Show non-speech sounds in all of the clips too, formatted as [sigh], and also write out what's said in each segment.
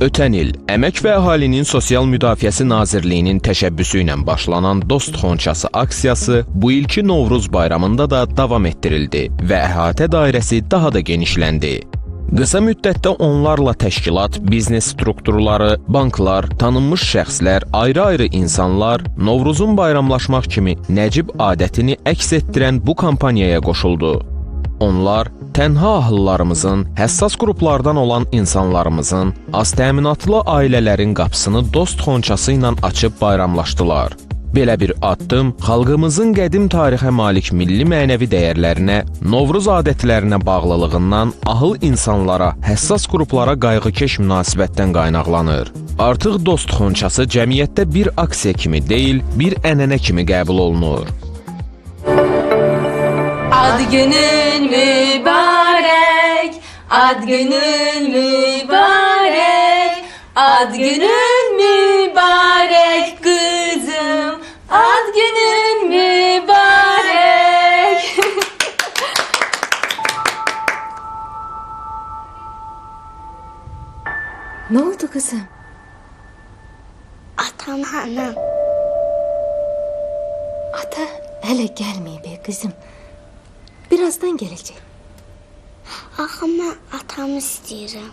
Ötən il Əmək və Əhalinin Sosial Müdafiəsi Nazirliyinin təşəbbüsü ilə başlanan Dost Xonçası aksiyası bu ilki Novruz bayramında da davam etdirildi və əhatə dairəsi daha da genişləndi. Qısa müddətdə onlarla təşkilat, biznes strukturları, banklar, tanınmış şəxslər, ayrı-ayrı insanlar Novruzun bayramlaşmaq kimi nəcib adətini əks etdirən bu kampaniyaya qoşuldu. Onlar tənha ahıllarımızın, həssas qruplardan olan insanlarımızın, az təminatlı ailələrin qapısını dost xonçası ilə açıb bayramlaşdılar. Belə bir addım xalqımızın qədim tarixə malik milli mənəvi dəyərlərinə, Novruz adətlərinə bağlılığından ahıl insanlara, həssas qruplara qayğıkeş münasibətdən qaynaqlanır. Artıq dost xonçası cəmiyyətdə bir aksiya kimi deyil, bir ənənə kimi qəbul olunur. Ad günün mübarek, ad günün mübarek, ad günün mübarek kızım, ad günün mübarek. Ne oldu kızım? Atam hanım. Ata hele gelmeyin be kızım. Birazdan gelecek. Axı mən atamı istəyirəm.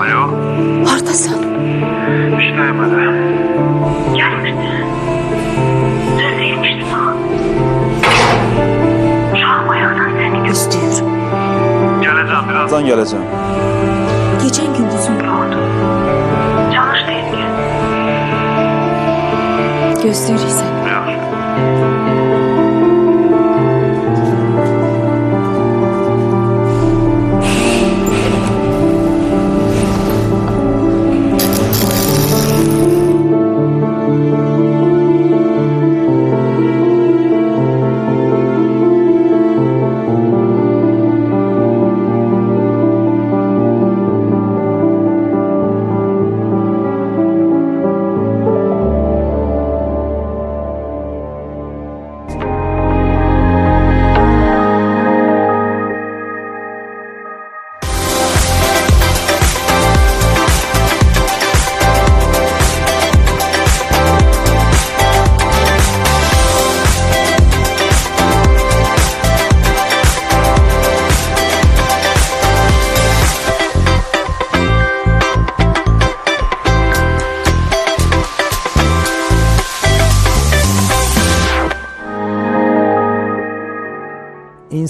Alo, Oradasın. işteyim hele. Birazdan geleceğim. Geçen gündüzün değil ki. gözleriyle. Yaxşı.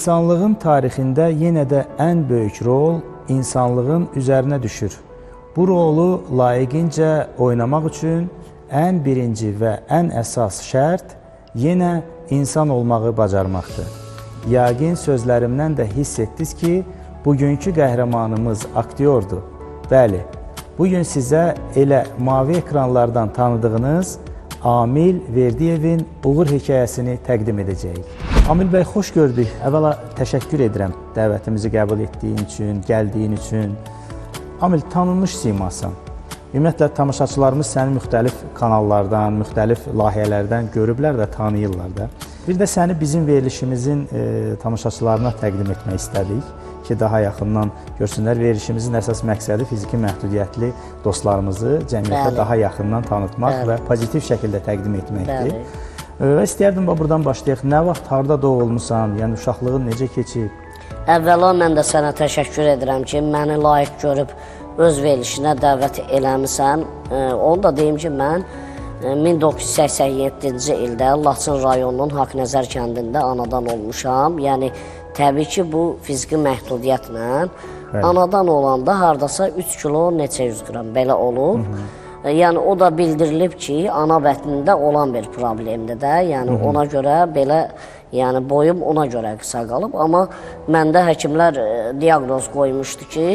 İnsanlığın tarixində yenə də ən böyük rol insanlığın üzərinə düşür. Bu rolu layiqincə oynamaq üçün ən birinci və ən əsas şərt yenə insan olmağı bacarmaqdır. Yəqin sözlərimdən də hiss etdiniz ki, bugünkü qəhrəmanımız aktyordur. Bəli, bu gün sizə elə mavi ekranlardan tanıdığınız Amil Verdiyevin Uğur hekayəsini təqdim edəcəyik. Amil bəy, xoş gördük. Əvvəla təşəkkür edirəm dəvətimizi qəbul etdiyin üçün, gəldiyin üçün. Amil, tanınmış simasan. Ümumiyyətlə tamaşaçılarımız səni müxtəlif kanallardan, müxtəlif layihələrdən görüblər və tanıyırlar da. Bir də səni bizim verilişimizin e, tamaşaçılarına təqdim etmək istədik ki, daha yaxından görsünlər. Verilişimizin əsas məqsədi fiziki məhdudiyyətli dostlarımızı cəmiyyətə Bəli. daha yaxından tanıtmaq Bəli. və pozitiv şəkildə təqdim etməkdir. Bəli. E, Və istəyərdim buradan başlayaq. Nə vaxt, harda doğulmusan? Yəni uşaqlığın necə keçib? Əvvəla mən də sənə təşəkkür edirəm ki, məni layiq görüb öz verilişinə dəvət eləmisən. E, Onu da deyim ki, mən e, 1987-ci ildə Laçın rayonunun Haqnəzər kəndində anadan olmuşam. Yəni təbii ki, bu fiziki məhdudiyyətlə Bəli. anadan olanda hardasa 3 kilo neçə 100 qram belə olub. E, Yəni o da bildirilib ki, ana bətnində olan bir problemdir də. Yəni ona görə belə yəni boyum ona görə qısa qalıb, amma məndə həkimlər e, diaqnoz qoymuşdu ki,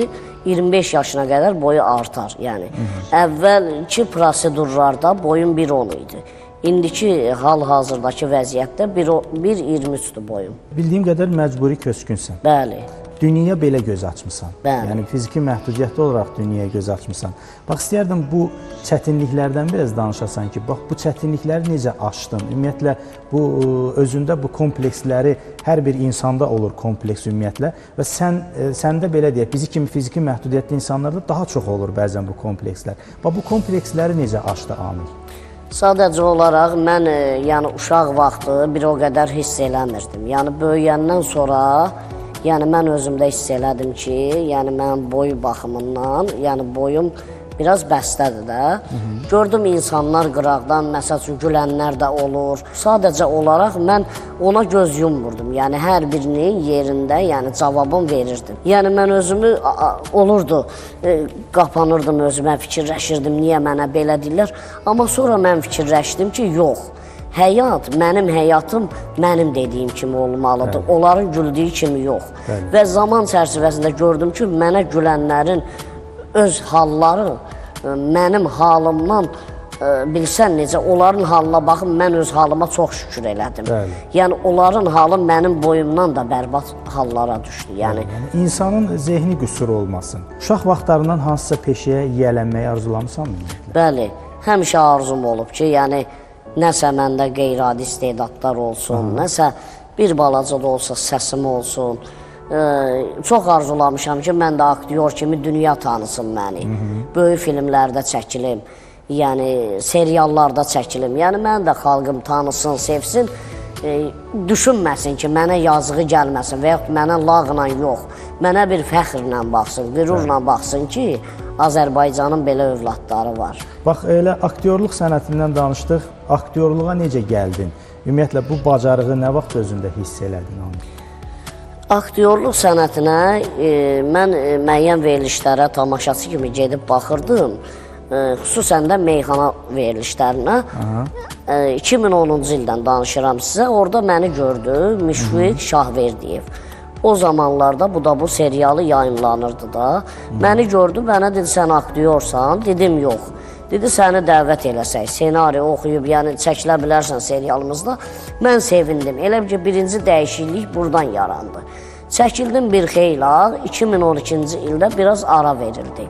25 yaşına qədər boyu artar. Yəni əvvəlki prosedurlarda boyum 1.10 idi. İndiki hal-hazırdakı vəziyyətdə 1.23-dür boyum. Bildiyim qədər məcburi köçkünsən. Bəli. Dünyaya belə göz açmısan. Bəli. Yəni fiziki məhdudiyyətli olaraq dünyaya göz açmısan. Bax istəyərdim bu çətinliklərdən biraz danışasan ki, bax bu çətinlikləri necə aşdın? Ümumiyyətlə bu ə, özündə bu kompleksləri hər bir insanda olur kompleks ümumiyyətlə və sən ə, səndə belə deyək, bizi kimi fiziki məhdudiyyətli insanlarda daha çox olur bəzən bu komplekslər. Bax bu kompleksləri necə aşdı Amil? Sadəcə olaraq mən e, yəni uşaq vaxtı bir o qədər hiss eləmirdim. Yəni böyüyəndən sonra yəni mən özümdə hiss elədim ki, yəni mən boy baxımından, yəni boyum biraz bəstədir də. Gördüm insanlar qıraqdan məsəl üçün gülənlər də olur. Sadəcə olaraq mən ona göz yummurdum. Yəni hər birinin yerində, yəni cavabım verirdim. Yəni mən özümü olurdu, e, qapanırdım özümə, fikirləşirdim, niyə mənə belə deyirlər. Amma sonra mən fikirləşdim ki, yox. Həyat, mənim həyatım mənim dediyim kimi olmalıdır. Onların güldüyü kimi yox. Bəli. Və zaman çərçivəsində gördüm ki, mənə gülənlərin öz halları e, mənim halımdan e, bilsən necə onların halına baxıb mən öz halıma çox şükür elədim. Bəli. Yəni onların halı mənim boyumdan da bərbad hallara düşdü. Yəni Yəni insanın zehni qüsur olmasın. Uşaq vaxtlarından hansısa peşəyə yiyələnməyi arzulamısanmı? ümumiyyətlə? Bəli, həmişə arzum olub ki, yəni nəsə məndə qeyri-adi istedadlar olsun, nəsə bir balaca da olsa səsim olsun. Ee, çox arzulamışam ki, mən də aktyor kimi dünya tanısın məni. Böyük filmlərdə çəkilim, yəni seriallarda çəkilim. Yəni mən də xalqım tanısın, sevsin. E, düşünməsin ki, mənə yazığı gəlməsin və yaxud mənə lağla yox, mənə bir fəxrlə baxsın, qürurla baxsın ki, Azərbaycanın belə övladları var. Bax elə aktyorluq sənətindən danışdıq. Aktyorluğa necə gəldin? Ümumiyyətlə bu bacarığı nə vaxt özündə hiss elədin? Aktyorluq sənətinə e, mən e, müəyyən verilişlərə tamaşaçı kimi gedib baxırdım. E, xüsusən də meyxana verilişlərinə. E, 2010-cu ildən danışıram sizə. Orada məni gördü Müşfiq Şahverdiyev. O zamanlarda bu da bu serialı yayımlanırdı da. Məni gördü, mənə dedi sən aktyorsan. Dedim yox. Dedi səni dəvət eləsək, ssenari oxuyub, yəni çəkilə bilərsən serialımızda. Mən sevindim. Elə ki, birinci dəyişiklik buradan yarandı. Çəkildim bir xeyla, 2012-ci ildə biraz ara verildi.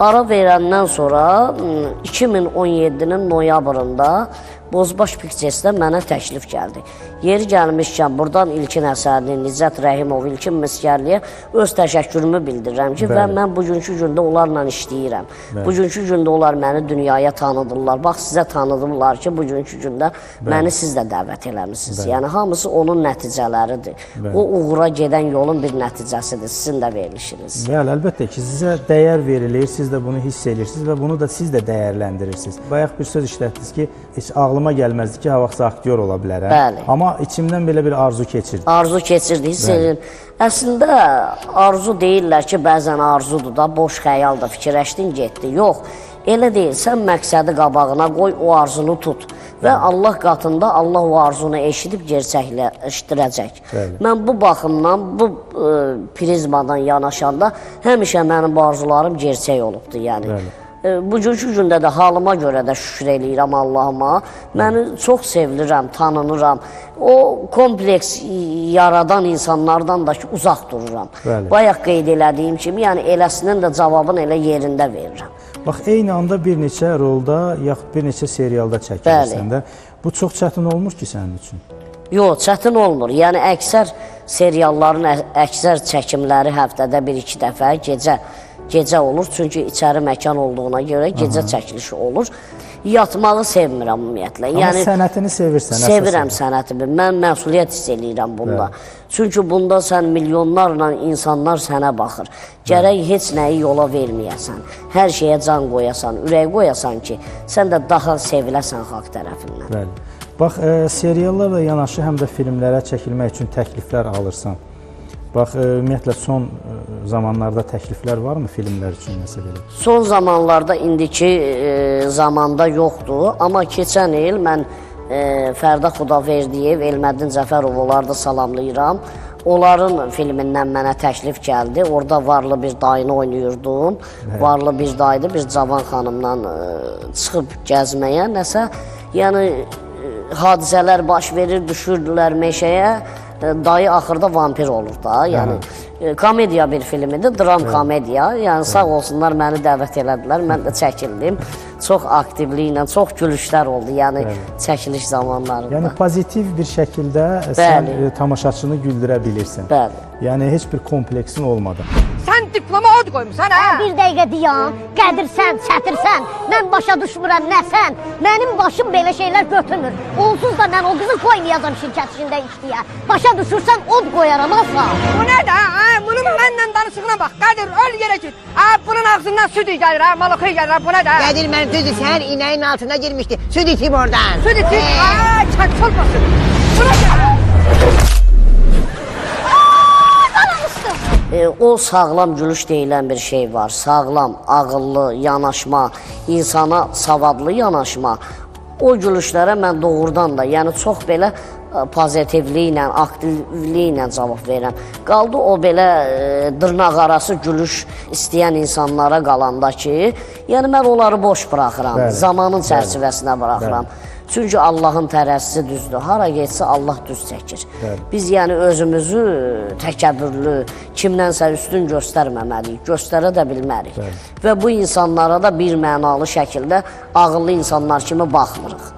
Ara verəndən sonra m, 2017-nin noyabrında Bozbaş Pictures-də mənə təklif gəldi. Yeri gəlmişkən buradan İlkin əsərini Nicat Rəhimov, İlkin Miskərliyə öz təşəkkürümü bildirirəm ki, və Bəli. mən bugünkü gündə onlarla işləyirəm. Bugünkü gündə onlar məni dünyaya tanıdırlar. Bax sizə tanıdıblar ki, bugünkü gündə məni siz də dəvət eləmisiniz. Yəni hamısı onun nəticələridir. O uğura gedən yolun bir nəticəsidir. Sizin də verilişiniz. Bəli, əlbəttə ki, sizə dəyər verilir, siz də bunu hiss edirsiniz və bunu da siz də dəyərləndirirsiniz. Bayaq bir söz işlətdiniz ki, heç ağlıma gəlməzdi ki, ha vaxt aktyor ola bilərəm. Bəli. Amma içimdən belə bir arzu keçirdi. Arzu keçirdi, hiss edirəm. Əslində arzu deyirlər ki, bəzən arzudur da, boş xəyal da fikirləşdin, getdi. Yox, elə deyil. Sən məqsədi qabağına qoy, o arzunu tut və Allah qatında Allah o arzunu eşidib gerçəkləşdirəcək. Bəli. Mən bu baxımdan, bu e, prizmadan yanaşanda həmişə mənim bu arzularım gerçək olubdu, yəni. Bəli. E, Bugünkü gündə də halıma görə də şükür eləyirəm Allahıma. Məni çox sevilirəm, tanınıram. O kompleks yaradan insanlardan da ki, uzaq dururam. Bəli. Bayaq qeyd elədiyim kimi, yəni eləsinin də cavabını elə yerində verirəm. Bax, eyni anda bir neçə rolda, yaxud bir neçə serialda çəkilirsən də. Bu çox çətin olmur ki sənin üçün. Yox, çətin olmur. Yəni əksər serialların əksər çəkimləri həftədə bir-iki dəfə gecə gecə olur. Çünki içəri məkan olduğuna görə gecə çəkilişi olur. Yatmağı sevmirəm ümumiyyətlə. Amma Yəni sənətini sevirsən. Sevirəm sənətimi. Mən məsuliyyət hiss eləyirəm bunda. Çünki bunda sən milyonlarla insanlar sənə baxır. Gərək heç nəyi yola verməyəsən. Hər şeyə can qoyasan, ürək qoyasan ki, sən də daha seviləsən xalq tərəfindən. Bəli. Bax, e, seriallarla yanaşı həm də filmlərə çəkilmək üçün təkliflər alırsan. Bax, e, ümumiyyətlə son e, zamanlarda təkliflər varmı filmlər üçün nəsə belə? Son zamanlarda indiki e, zamanda yoxdur, amma keçən il mən e, Fərdə Xudaverdiyev, Elməddin Cəfərov onları da salamlayıram. Onların filmindən mənə təklif gəldi. Orada varlı bir dayını oynayırdım. Varlı bir daydı, bir cavan xanımla e, çıxıb gəzməyə, nəsə, yəni e, hadisələr baş verir, düşürdülər meşəyə. E, Dayı axırda vampir olur da. Yəni e, komediya bir filmidir, dram komediya. Yəni sağ olsunlar məni dəvət elədilər. Mən də çəkildim. Çox aktivliklə, çox gülüşlər oldu. Yəni çəkiliş zamanlarında. Yəni pozitiv bir şəkildə sən Bəli. e, tamaşaçını güldürə bilirsən. Bəli. Yəni heç bir kompleksin olmadı. Sən diploma od qoymusan hə? Bir dəqiqə dayan. Qədirsən, çətirsən. Mən başa düşmürəm nə sən. Mənim başım belə şeylər götürmür. Onsuz da mən o qızı qoymayacam şirkət içində işləyə. Başa düşürsən od qoyaram asla. Bu nədir hə? Bunun mənlə danışığına bax. Qədir öl yerə git. Hə, bunun ağzından süd gəlir hə, malaxı gəlir bu nədir? hə? Qədir mənim düzdür, səhər inəyin altına girmişdi. Süd içib oradan. Süd içir. Ee, Hə, çək olmasın. Bu nədir? E, o sağlam gülüş deyilən bir şey var. Sağlam, ağıllı yanaşma, insana savadlı yanaşma. O gülüşlərə mən doğrudan da, yəni çox belə e, pozitivliklə, aktivliklə cavab verirəm. Qaldı o belə e, dırnaq arası gülüş istəyən insanlara qalanda ki, yəni mən onları boş buraxıram, Bəli, zamanın çərçivəsinə buraxıram. Çünki Allahın tərəzisi düzdür. Hara getsə Allah düz çəkir. Bəli. Biz yəni özümüzü təkəbbürlü, kimdənsə üstün göstərməməliyik, göstərə də bilmərik. Və bu insanlara da bir mənalı şəkildə ağıllı insanlar kimi baxmırıq.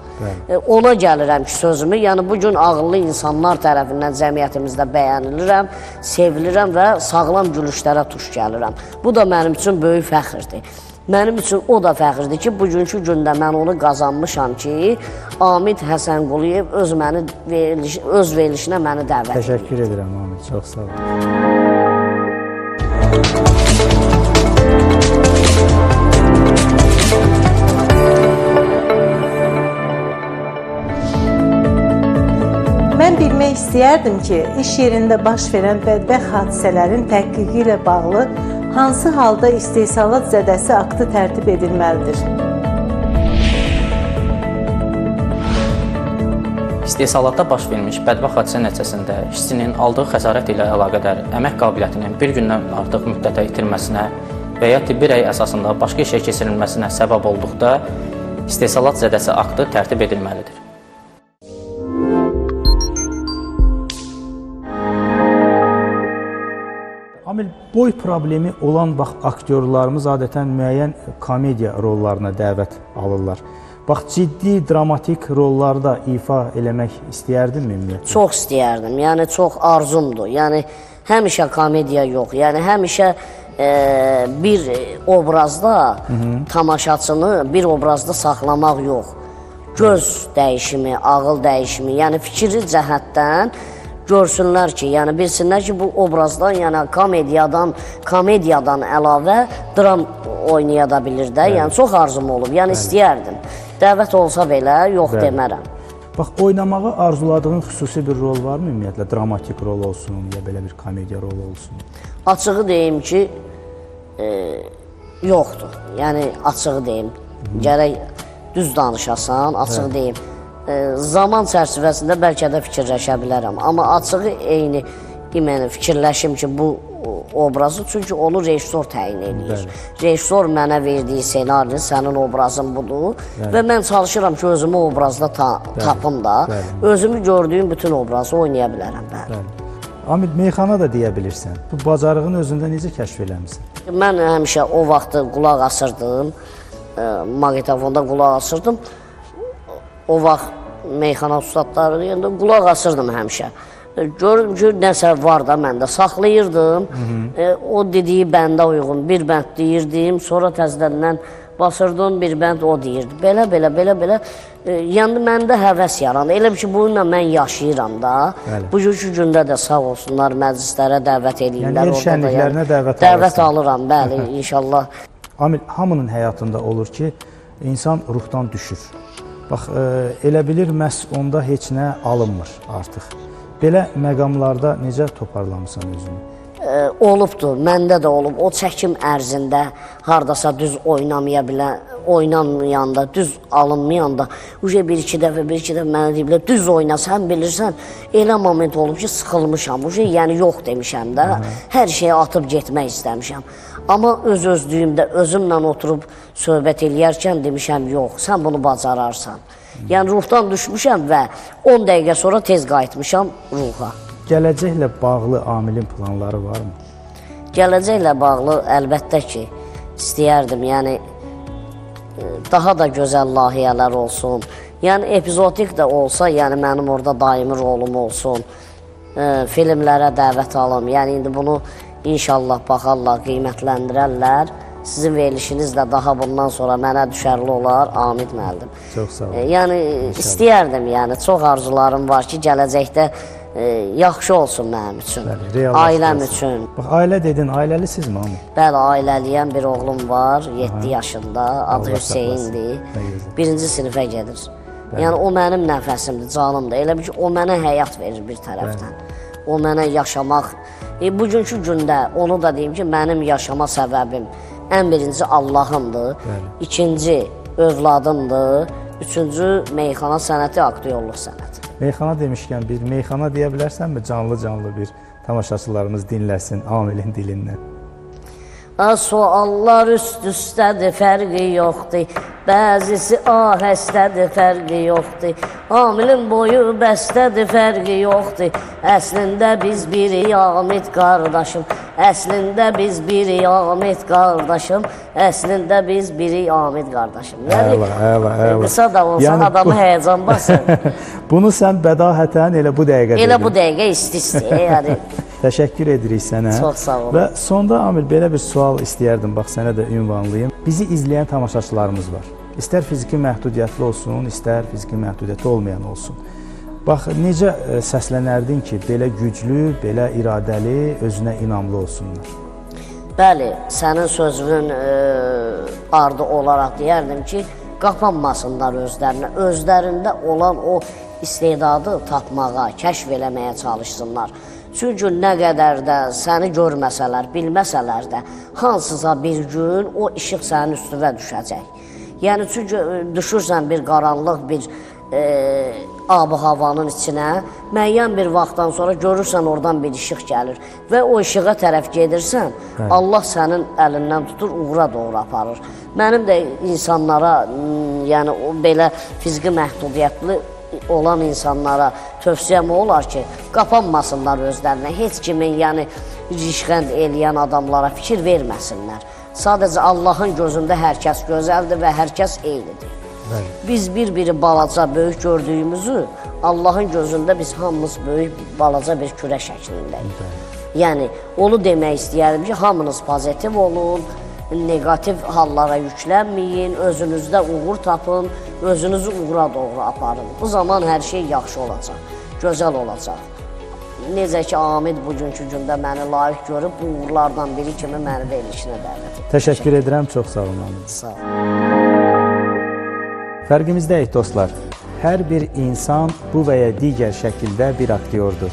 E, Ona gəlirəm ki, sözümü, yəni bu gün ağıllı insanlar tərəfindən cəmiyyətimizdə bəyənilirəm, sevilirəm və sağlam gülüşlərə tuş gəlirəm. Bu da mənim üçün böyük fəxrdir. Mənim üçün o da fəxrdir ki, bugünkü gündə mən onu qazanmışam ki, Amid Həsənquliyev öz məni veriliş, öz verilişinə məni dəvət edir. Təşəkkür edirəm Amid, çox sağ ol. Mən bilmək istəyərdim ki, iş yerində baş verən bədbəxt hadisələrin təhqiqi ilə bağlı hansı halda istehsalat zədəsi aktı tərtib edilməlidir? İstehsalatda baş vermiş bədbəxt hadisə nəticəsində işçinin aldığı xəsarət ilə əlaqədar əmək qabiliyyətinin bir gündən artıq müddətə itirməsinə və ya tibbi rəy əsasında başqa işə keçirilməsinə səbəb olduqda istehsalat zədəsi aktı tərtib edilməlidir. Amil boy problemi olan bax aktyorlarımız adətən müəyyən komediya rollarına dəvət alırlar. Bax ciddi dramatik rollarda ifa eləmək istəyərdinmi ümumiyyətlə? Çox istəyərdim. Yəni çox arzumdur. Yəni həmişə komediya yox. Yəni həmişə e, bir obrazda tamaşaçını bir obrazda saxlamaq yox. Göz dəyişimi, ağıl dəyişimi, yəni fikri cəhətdən görsünlər ki, yəni bilsinlər ki, bu obrazdan, yəni komediyadan, komediyadan əlavə dram oynaya da bilir də. Yəni çox arzum olub. Yəni istəyərdim. Dəvət olsa belə yox Bəli. demərəm. Bax oynamağı arzuladığın xüsusi bir rol varmı ümumiyyətlə? Dramatik rol olsun, ya belə bir komediya rolu olsun. Açığı deyim ki, e, yoxdur. Yəni açığı deyim. Gərək düz danışasan, açığı deyim. E, zaman çərçivəsində bəlkə də fikirləşə bilərəm, amma açığı eyni yəni fikirləşim ki, bu obrazı çünki onu rejissor təyin edir. Rejissor mənə verdiyi ssenari, sənin obrazın budur və mən çalışıram ki, özümü obrazda ta tapım da, bəli. özümü gördüyüm bütün obrazı oynaya bilərəm, bəli. Bəli. Amid meyxana da deyə bilirsən. Bu bacarığın özündə necə kəşf eləmisən? Mən həmişə o vaxtı qulaq asırdım, e, maqnitofonda qulaq asırdım. O vaxt meyxana ustadları deyəndə qulaq asırdım həmişə. E, Gördüm ki, nəsə var da məndə saxlayırdım. E, o dediyi bəndə uyğun bir bənd deyirdim, sonra təzədən basırdım bir bənd o deyirdi. Belə belə belə belə e, yəni məndə həvəs yarandı. Elə bir ki, bununla mən yaşayıram da. Bəli. Bugünkü gündə də sağ olsunlar məclislərə dəvət edirlər. Yəni şənliklərinə dəvət Dəvət alırsan. alıram, bəli, [laughs] inşallah. Amil hamının həyatında olur ki, insan ruhdan düşür. Bax, e, elə bilir məhz onda heç nə alınmır artıq. Belə məqamlarda necə toparlamısan özünü? E, olubdur, məndə də olub. O çəkim ərzində hardasa düz oynamaya bilə, oynanmayanda, düz alınmayanda, uje bir iki dəfə, bir iki dəfə mənə deyiblər, düz oyna, sən bilirsən, elə moment olub ki, sıxılmışam. Uje yəni yox demişəm də, hər şeyi atıb getmək istəmişəm. Amma öz özlüyümdə özümlə oturub söhbət eləyərkən demişəm, yox, sən bunu bacararsan. Yəni ruhdan düşmüşəm və 10 dəqiqə sonra tez qayıtmışam ruha. Gələcəklə bağlı amilin planları varmı? Gələcəklə bağlı əlbəttə ki, istəyərdim. Yəni e, daha da gözəl layihələr olsun. Yəni epizodik də olsa, yəni mənim orada daimi rolum olsun. E, filmlərə dəvət alım. Yəni indi bunu inşallah baxarlar, qiymətləndirərlər. Sizin verilişiniz də daha bundan sonra mənə düşərli olar. Amid müəllim. Çox sağ ol. E, Yəni istəyərdim, yəni çox arzularım var ki, gələcəkdə yaxşı olsun mənim üçün. Bəli. Ailəm üçün. Bax, ailə dedin, ailəlisizmi hamı? Bəli, ailəliyəm bir oğlum var, 7 yaşında, adı Hüseyndir. Birinci sinifə gedir. Yəni o mənim nəfəsimdir, canımdır. Elə bil ki, o mənə həyat verir bir tərəfdən. O mənə yaşamaq. E, bugünkü gündə onu da deyim ki, mənim yaşama səbəbim ən birinci Allahımdır. İkinci övladımdır. Üçüncü meyxana sənəti, aktyorluq sənəti. Meyxana demişkən bir meyxana deyə bilərsənmi canlı-canlı bir tamaşaçılarımız dinləsin Amilin dilindən? Suallar üst-üstədir, fərqi yoxdur. Bəzisi ahəstədir, fərqi yoxdur. Amilin boyu bəstədir, fərqi yoxdur. Əslində biz birik Amid qardaşım. Əslində biz birik Amid qardaşım. Əslində biz birik Amid qardaşım. Əla, əla, əla. Qısa da olsa Yəni adamı bu- həyəcan basır. [laughs] Bunu sən bədahətən elə bu dəqiqə Elə bu dəqiqə isti-isti, yəni. [laughs] Təşəkkür edirik sənə. Çox sağ ol. Və sonda Amil belə bir sual istəyərdim, bax sənə də ünvanlayım. Bizi izləyən tamaşaçılarımız var. İstər fiziki məhdudiyyətli olsun, istər fiziki məhdudiyyəti olmayan olsun. Bax necə ə, səslənərdin ki, belə güclü, belə iradəli, özünə inamlı olsunlar. Bəli, sənin sözünün e, ardı olaraq deyərdim ki, qapanmasınlar özlərinə. Özlərində olan o istedadı tapmağa, kəşf eləməyə çalışsınlar. Çünki nə qədər də səni görməsələr, bilməsələr də, hansısa bir gün o işıq sənin üstünə düşəcək. Yəni çünki e, düşürsən bir qaranlıq, bir e, ab havanın içinə, müəyyən bir vaxtdan sonra görürsən oradan bir işıq gəlir və o işığa tərəf gedirsən, Allah sənin əlindən tutur, uğura doğru aparır. Mənim də insanlara, m, yəni o belə fiziki məhdudiyyətli olan insanlara tövsiyəm olar ki, qapanmasınlar özlərinə. Heç kimin, yəni rişxənd eləyən adamlara fikir verməsinlər. Sadəcə Allahın gözündə hər kəs gözəldir və hər kəs eynidir. Biz bir-biri balaca, böyük gördüyümüzü Allahın gözündə biz hamımız böyük, balaca bir kürə şəklindəyik. Yəni onu demək istəyərdim ki, hamınız pozitiv olun, negativ hallara yüklənməyin, özünüzdə uğur tapın, özünüzü uğura doğru aparın. Bu zaman hər şey yaxşı olacaq, gözəl olacaq. Necə ki, Amid bugünkü gündə məni layiq görüb, bu uğurlardan biri kimi məni verilişinə dəvət etdi. Təşəkkür edirəm, çox sağ olun. Sağ olun. Fərqimizdəyik dostlar. Hər bir insan bu və ya digər şəkildə bir aktyordur.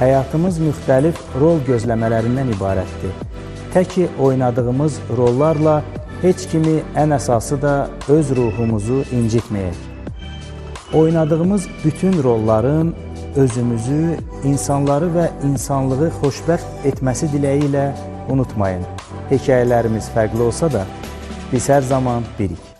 Həyatımız müxtəlif rol gözləmələrindən ibarətdir. Təki oynadığımız rollarla heç kimi ən əsası da öz ruhumuzu incitməyək. Oynadığımız bütün rolların özümüzü, insanları və insanlığı xoşbəxt etməsi diləyi ilə unutmayın. Hekayələrimiz fərqli olsa da biz hər zaman birik.